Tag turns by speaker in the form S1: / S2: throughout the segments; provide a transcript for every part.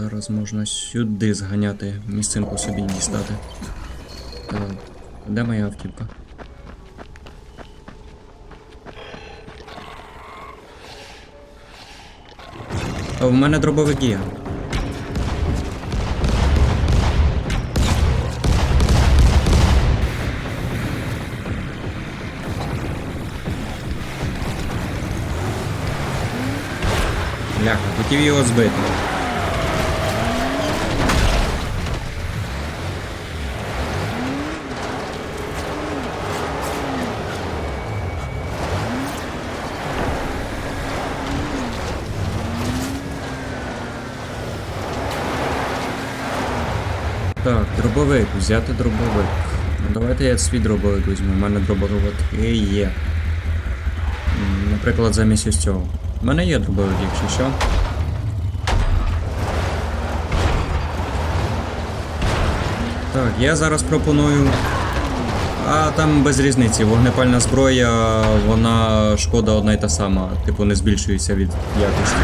S1: Зараз можна сюди зганяти, місцинку собі дістати. Так, де моя автівка? А в мене дробовик є. Бляха, хотів його збити. Так, дробовик, взяти дробовик. Ну давайте я свій дробовик візьму, у мене дробовик і є. Наприклад, замість ось цього. У мене є дробовик, якщо що. Так, я зараз пропоную. А там без різниці, вогнепальна зброя, вона шкода одна й та сама, типу не збільшується від якості.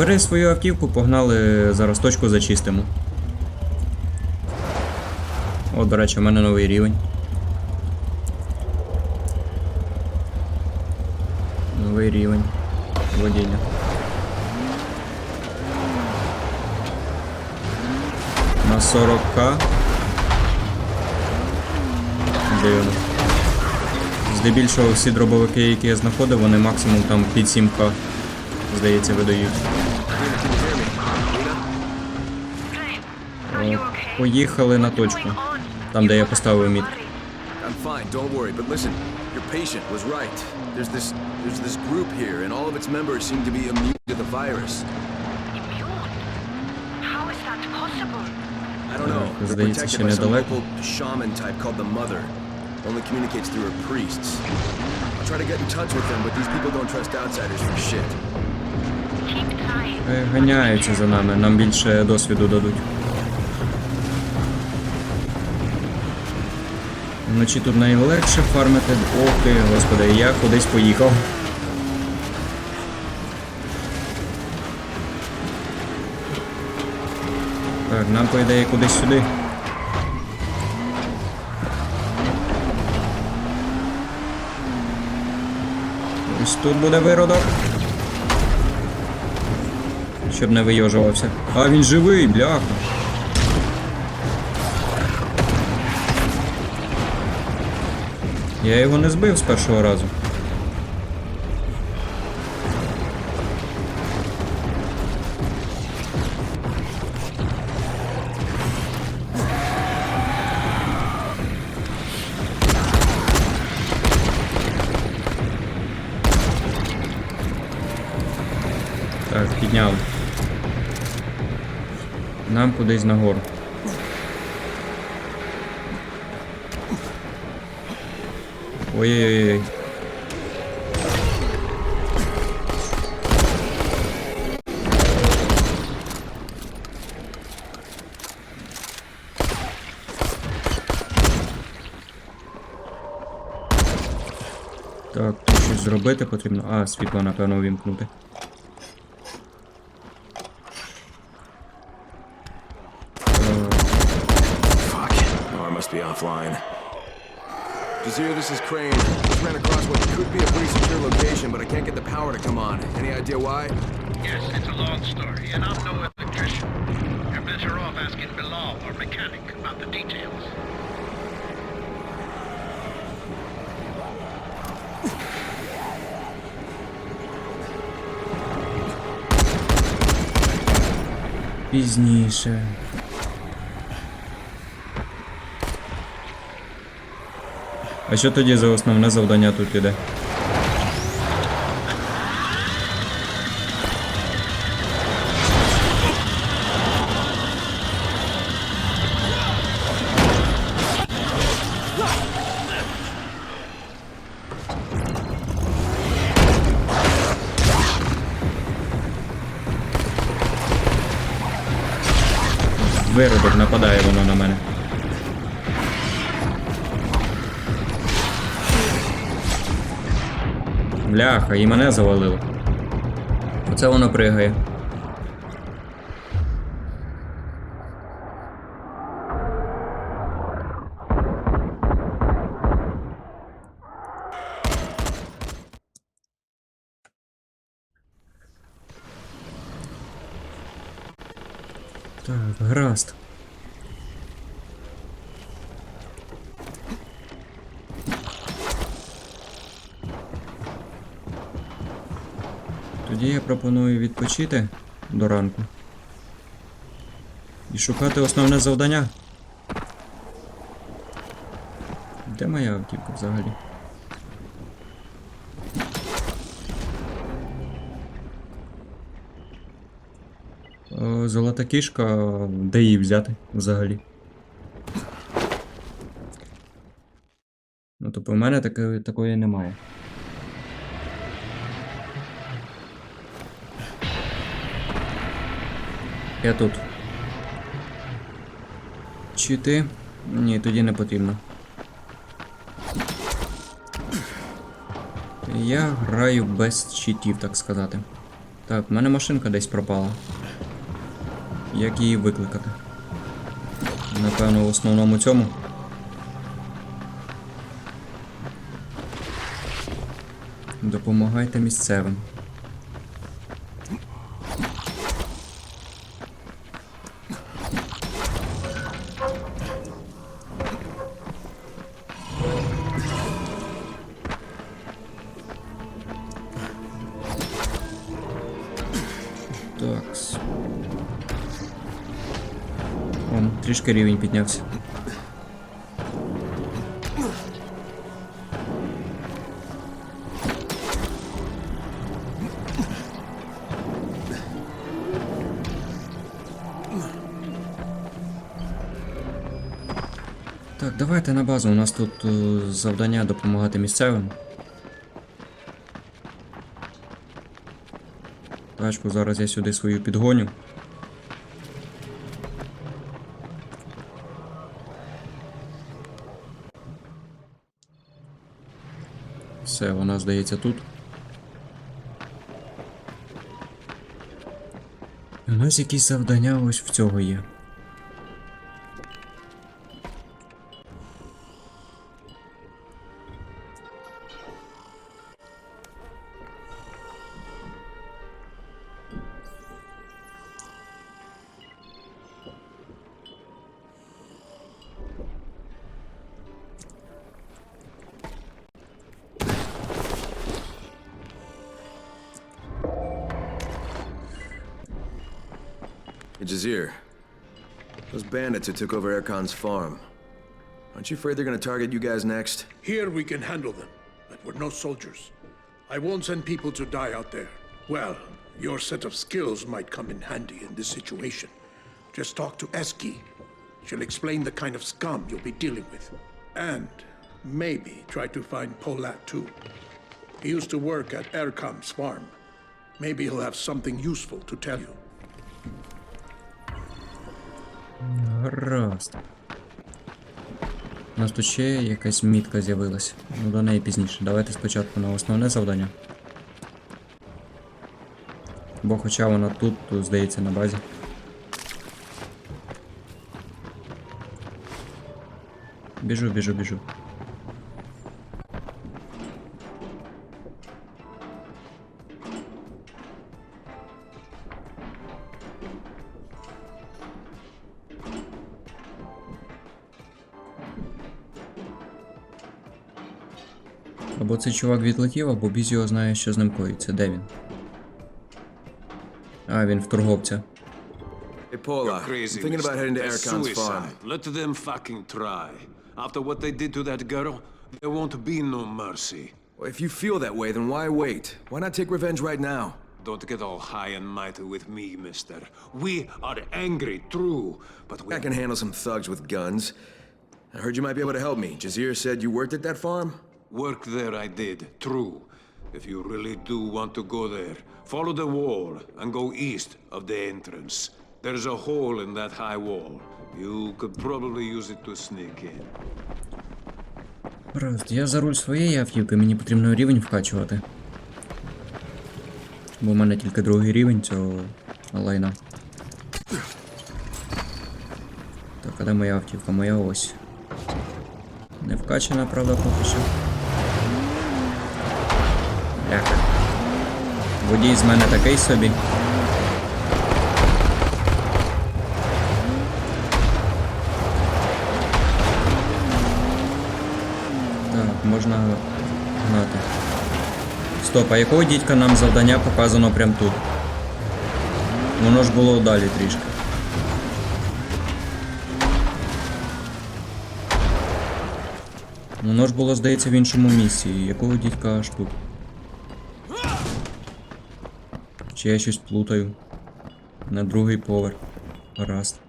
S1: Бери свою автівку, погнали, зараз точку зачистимо. О, до речі, у мене новий рівень. Новий рівень водіння. На 40к. Дивно. Здебільшого всі дробовики, які я знаходив, вони максимум там під 7к, здається, видають. Поїхали на точку. Там, де я поставив мітку.
S2: I'm fine, don't worry, but listen, your patient was right. There's this there's this group here, and all of its members seem to be immune to the virus.
S3: Immune? How is that possible?
S2: I don't know.
S1: Uh,
S2: They're protected by some local shaman type called the Mother. Only communicates through her priests. I'll try to get in touch with them, but these people don't trust outsiders for shit.
S1: Е, Ганяються за нами, нам більше досвіду дадуть. Вночі тут найлегше фармити. Ох ти, господи, я кудись поїхав. Так, нам по ідеї кудись сюди. Ось тут буде виродок. Щоб не вийожувався. А він живий, бляха. Я його не збив з першого разу. Так, підняли. Нам кудись нагору. Ой-ой-ой. Так, щось зробити потрібно. А, світло, напевно, увімкнути.
S2: Jazir, this is Crane. Just ran across what could be a pretty secure location, but I can't get the power to come on. Any idea why?
S4: Yes, it's a long story, and I'm no electrician. You're better off asking Bilal, our mechanic, about the details.
S1: Пізніше. А що тоді за основне завдання тут іде? Бляха, і мене завалило. Оце воно пригає. Так, гаразд. Тоді я пропоную відпочити до ранку. І шукати основне завдання. Де моя автівка взагалі? О, золота кішка, де її взяти взагалі? Ну, тобто в мене таке, такої немає. Я тут. Чи ти? Ні, тоді не потрібно. Я граю без читів, так сказати. Так, в мене машинка десь пропала. Як її викликати? Напевно, в основному цьому. Допомагайте місцевим. Трішки рівень піднявся. Так, давайте на базу. У нас тут е, завдання допомагати місцевим. Тачку зараз я сюди свою підгоню. Все, вона здається тут. У нас якісь завдання ось в цього є.
S2: Those bandits who took over Erkan's farm. Aren't you afraid they're gonna target you guys next?
S5: Here we can handle them, but we're no soldiers. I won't send people to die out there. Well, your set of skills might come in handy in this situation. Just talk to Eski. She'll explain the kind of scum you'll be dealing with. And maybe try to find Polat too. He used to work at Erkam's farm. Maybe he'll have something useful to tell you.
S1: Гаразд. У нас тут ще якась мітка з'явилась. Ну до неї пізніше. Давайте спочатку на основне завдання. Бо хоча вона тут, то здається на базі. Біжу, біжу, біжу. Або цей чувак відлетів, або біз його знає, що з ним коїться. Де він? А, він в торговця.
S2: Hey, Pola. I'm
S6: Crazy.
S2: thinking about heading to Erkan's farm.
S6: Let them fucking try. After what they did to that girl, there won't be no mercy.
S2: Well, if you feel that way, then why wait? Why not take revenge right now?
S6: Don't get all high and mighty with me, mister. We are angry, true, but we
S2: I can handle some thugs with guns. I heard you might be able to help me. Jazir said you worked at that farm?
S6: Work there I did, true. If you really do want to go there, follow the wall and go east of the entrance. There's a hole in that high wall. You could probably use it to sneak in.
S1: Гаразд, я за руль своєї автівки, мені потрібно рівень вкачувати. Бо в мене тільки другий рівень цього лайна. Так, а де моя автівка? Моя ось. Не вкачана, правда, поки що. Водій з мене такий собі. Так, можна гнати. Стоп, а якого дідька нам завдання показано прямо тут? Воно ж було далі трішки. Воно ж було, здається, в іншому місці. Якого дідька аж тут? Чи я щось плутаю? На другий поверх. Гаразд.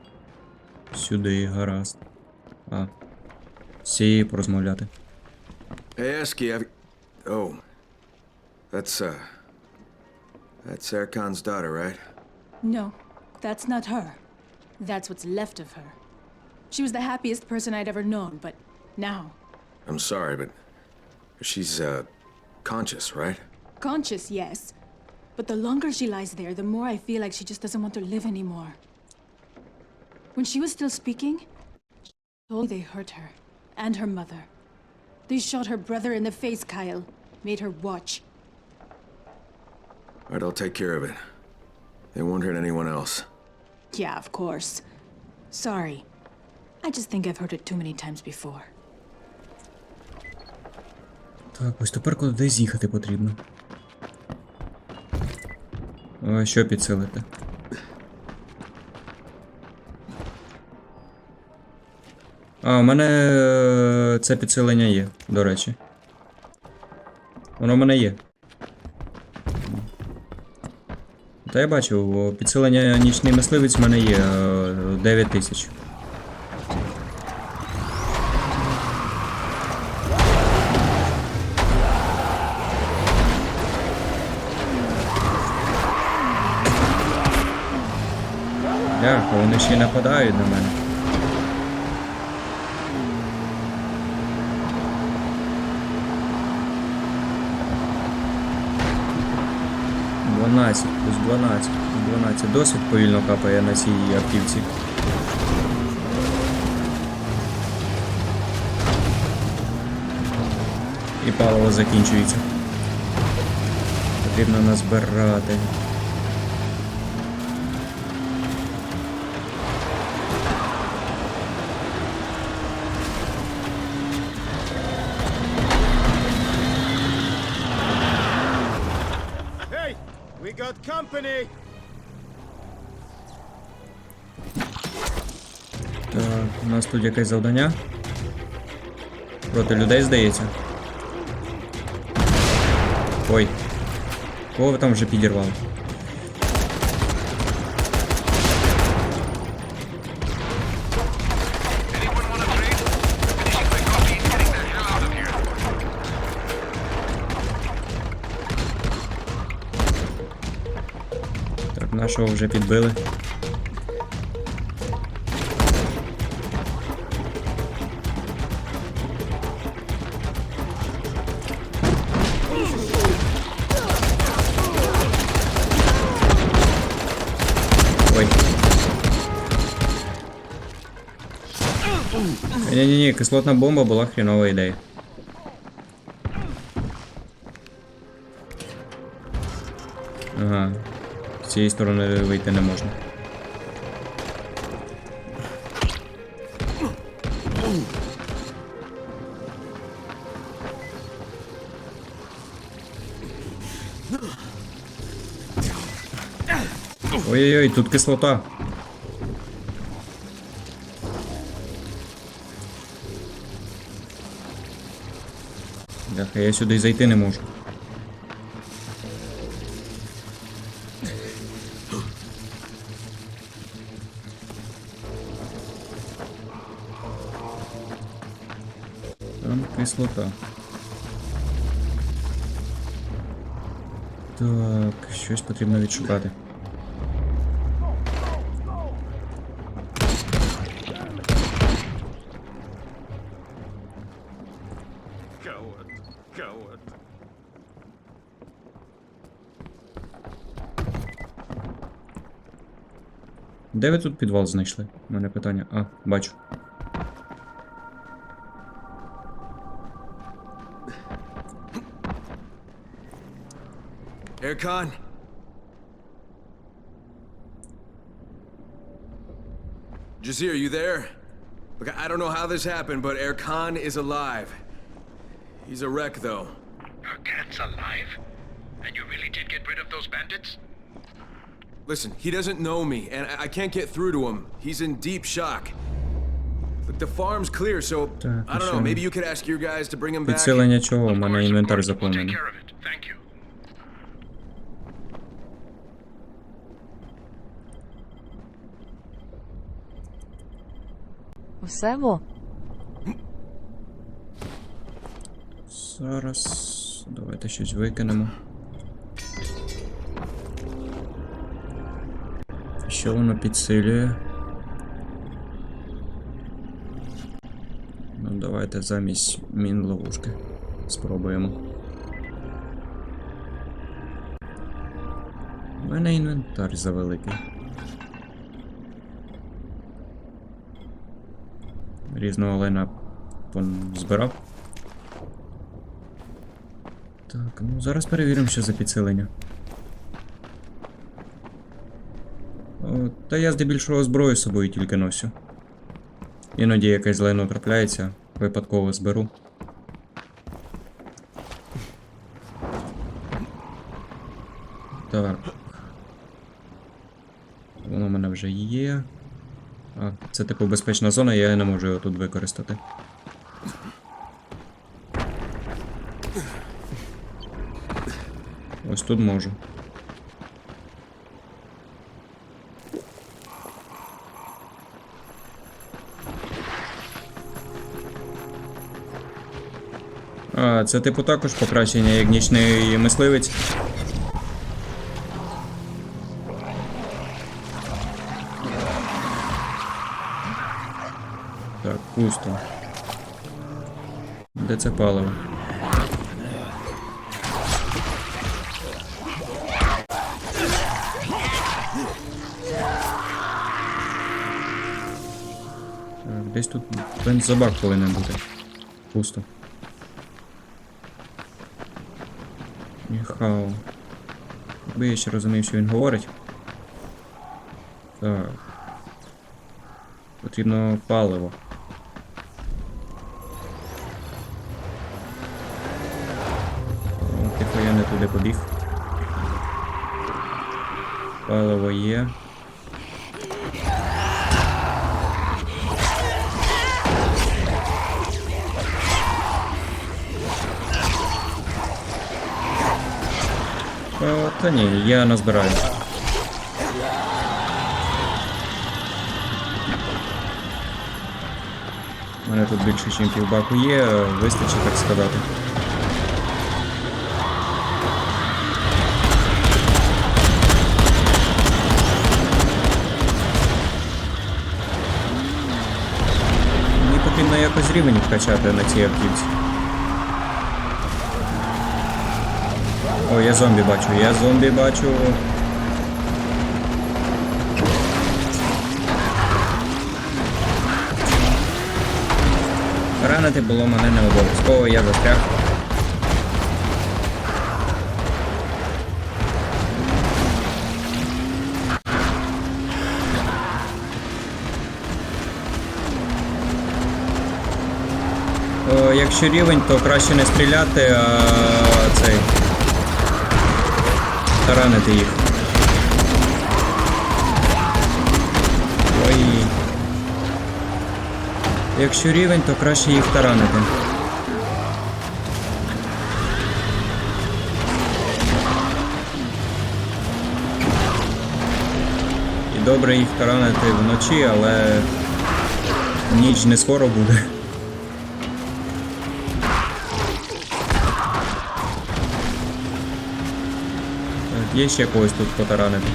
S1: Сюди, гаразд. А. З цією порозмовляти.
S2: Eski, I've... Oh. That's, uh... That's Erkan's daughter, right?
S7: No, that's not her. That's what's left of her. She was the happiest person I'd ever known, but now,
S2: I'm sorry, but... She's, uh... Conscious, right?
S7: conscious, yes. But the longer she lies there, the more I feel like she just doesn't want to live anymore. When she was still speaking, she told me they hurt her and her mother. They shot her brother in the face, Kyle. Made her watch.
S2: Alright, I'll take care of it. They won't hurt anyone else.
S7: Yeah, of course. Sorry. I just think I've heard it too many times before.
S1: Так, ось тепер куди з'їхати потрібно. А що підсилити? А, у мене е, це підсилення є, до речі. Воно в мене є. Та я бачив, підсилення нічний мисливець в мене є е, 9 тисяч. Ще й нападають на мене. Дванадцять, плюс 12, плюс 12. Досить повільно капає на цій автівці. І паливо закінчується. Потрібно назбирати. Тут якесь завдання. Проти людей, здається. Ой. Кого там вже підірвали? Так, нашого вже підбили. Ні-ні-ні, кислотна бомба була хрінова ідея. Ага. З цієї сторони вийти не можна. Ой-ой-ой, тут кислота. Бляха, я сюди зайти не можу. Там кислота. Так, щось потрібно відшукати. Де ви тут підвал знайшли? У мене питання. А, бачу.
S2: Aircon? Jazir, you there? Look, I don't know how this happened, but Aircon is alive. He's a wreck, though.
S4: Our cat's alive? And you really did get rid of those bandits?
S2: Listen, he doesn't know me, and I I can't get through to him. He's in deep shock. Look, the farm's clear, so
S1: Так,
S2: I don't
S1: що?
S2: know. Maybe you could ask your guys to bring him back.
S1: Підсилення чого? У
S4: Of
S1: мене
S4: course, of
S1: інвентар
S4: course. We'll take
S1: заповнений.
S4: care of it. Thank you.
S8: Все во?
S1: Зараз. Давайте щось викинемо. Що воно підсилює? Ну, давайте замість мін ловушки. Спробуємо. У мене інвентар завеликий. Різного лайна збирав. Так, ну зараз перевіримо, що за підсилення. О, та я здебільшого зброю з собою тільки носю. Іноді якесь лайно трапляється, випадково зберу. Так. Воно в мене вже є. А, це типу безпечна зона, я не можу його тут використати. Ось тут можу. А, це типу також покращення як нічний мисливець. Так, пусто. Де це паливо? Десь тут бензобак повинен бути. Пусто. Ніхао. Якби я ще розумів, що він говорить. Так. Потрібно паливо. Тихо я не туди побіг. Паливо є. О, та ні, я назбираю. У мене тут більше, ніж півбаку є, вистачить так сказати. Мені потрібно якось рівень вкачати на цій автівці. О, я зомбі бачу, я зомбі бачу. Ранити було мене не обов'язково, я застряг. Якщо рівень, то краще не стріляти, а цей. Таранити їх. Ой. Якщо рівень, то краще їх таранити. І добре їх таранити вночі, але ніч не скоро буде. Є ще когось тут потаранити.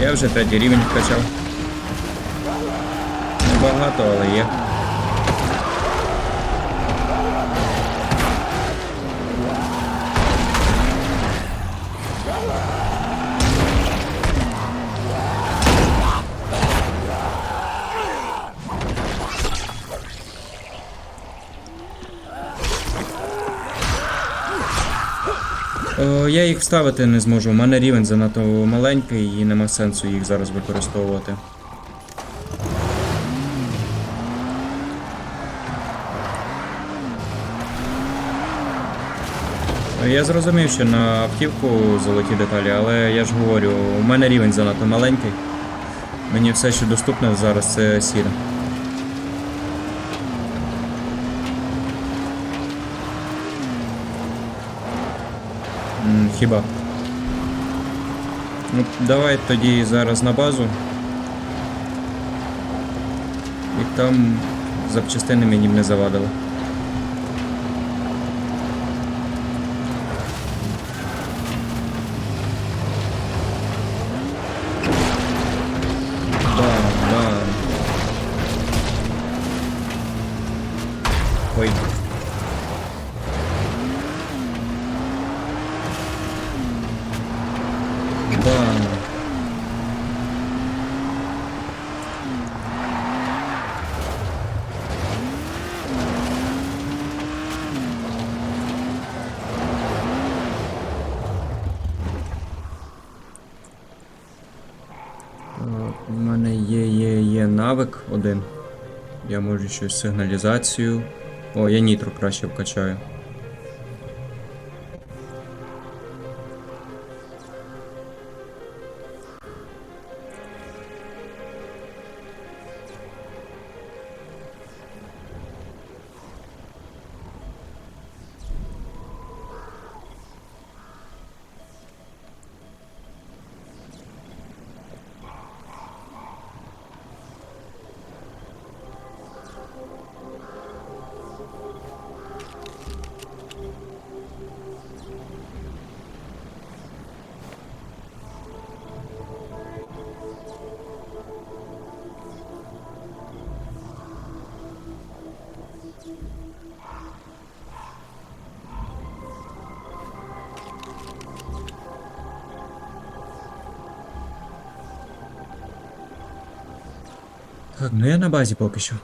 S1: Я вже третій рівень вкачав. Небагато, але є. Я їх вставити не зможу. У мене рівень занадто маленький і нема сенсу їх зараз використовувати. Я зрозумів, що на автівку золоті деталі, але я ж говорю, у мене рівень занадто маленький. Мені все, що доступне зараз, це сіра. Хіба? Ну, давай тоді зараз на базу. І там запчастини мені б не завадили. Бам, бам. Ой. Бам. Е, У мене є, є, є навик один. Я можу щось сигналізацію. О, я нітро краще вкачаю. Так, ну я на базі поки що.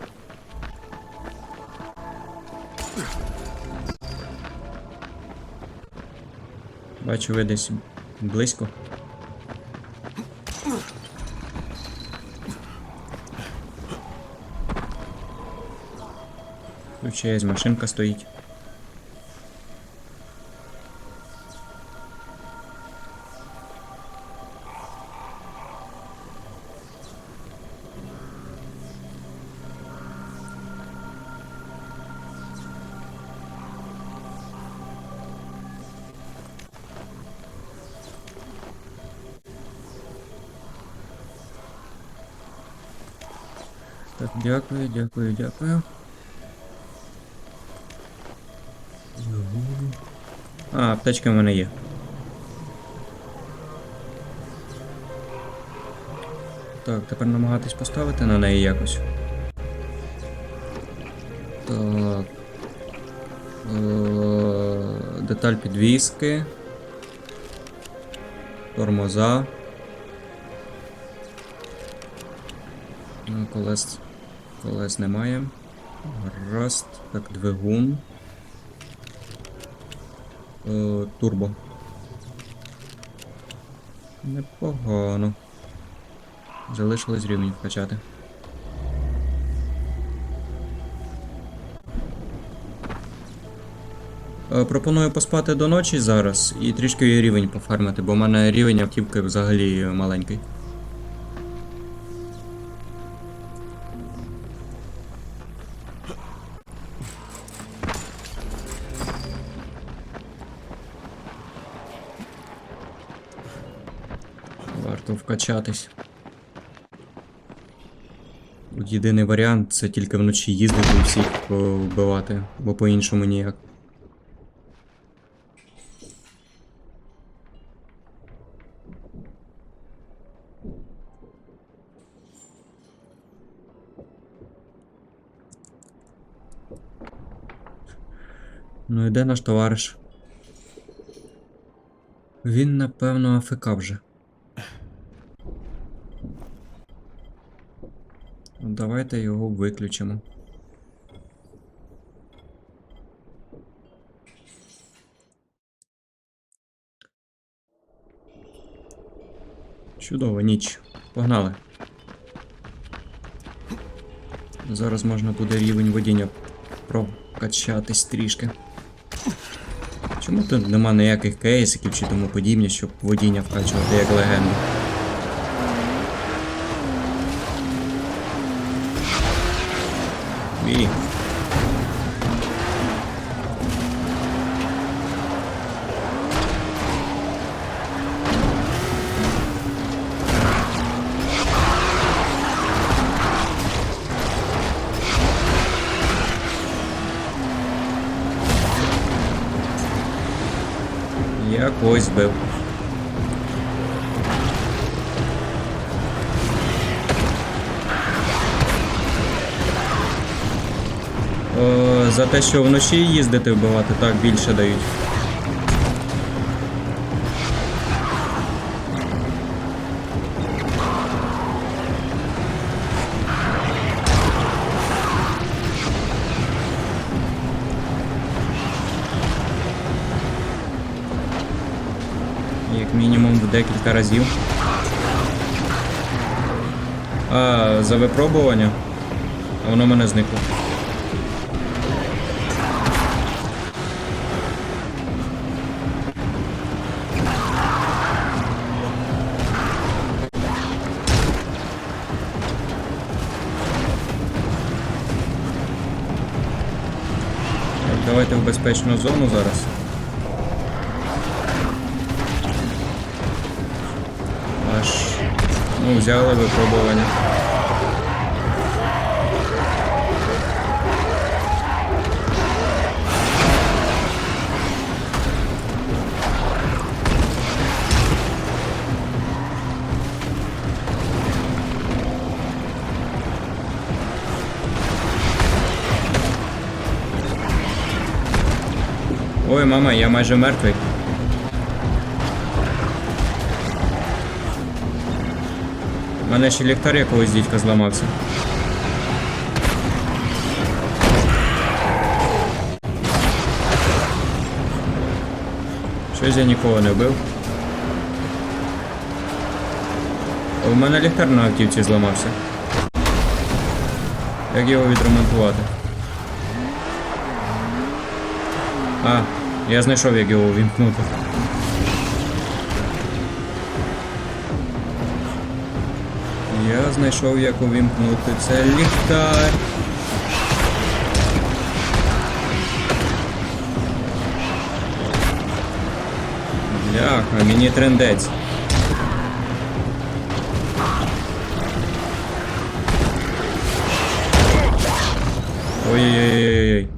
S1: Бачу, ви десь близько. Тут ще є машинка стоїть. Так, дякую, дякую, дякую. А, аптечка в мене є. Так, тепер намагатись поставити на неї якось. Так. Е, Деталь підвіски. Тормоза. Колес. Колес немає. Гаразд. Так, двигун. Е, турбо. Непогано. Залишилось рівень вкачати. Е, Пропоную поспати до ночі зараз і трішки рівень пофармити, бо в мене рівень автівки взагалі маленький. качатись. Тут єдиний варіант це тільки вночі їздити і всіх е, вбивати, бо по-іншому ніяк. Ну і де наш товариш? Він напевно АФК вже. Давайте його виключимо. Чудово, ніч. Погнали. Зараз можна буде рівень водіння прокачатись трішки. Чому тут нема ніяких кейсиків чи тому подібне, щоб водіння вкачувати як легенду? Я когось збив. О, за те, що вночі їздити вбивати, так більше дають. Декілька разів. А, за випробування. А воно мене зникло. Давайте в безпечну зону зараз. Ну, взяли випробування. Ой, мама, я майже мертвий. У мене ще ліхтар якогось дідька зламався. Щось я нікого не вбив. У мене ліхтар на автівці зламався. Як його відремонтувати? А, я знайшов, як його увімкнути. Я знайшов, як увімкнути це ліхтар. Бляха, мені трендець. Ой-ой-ой.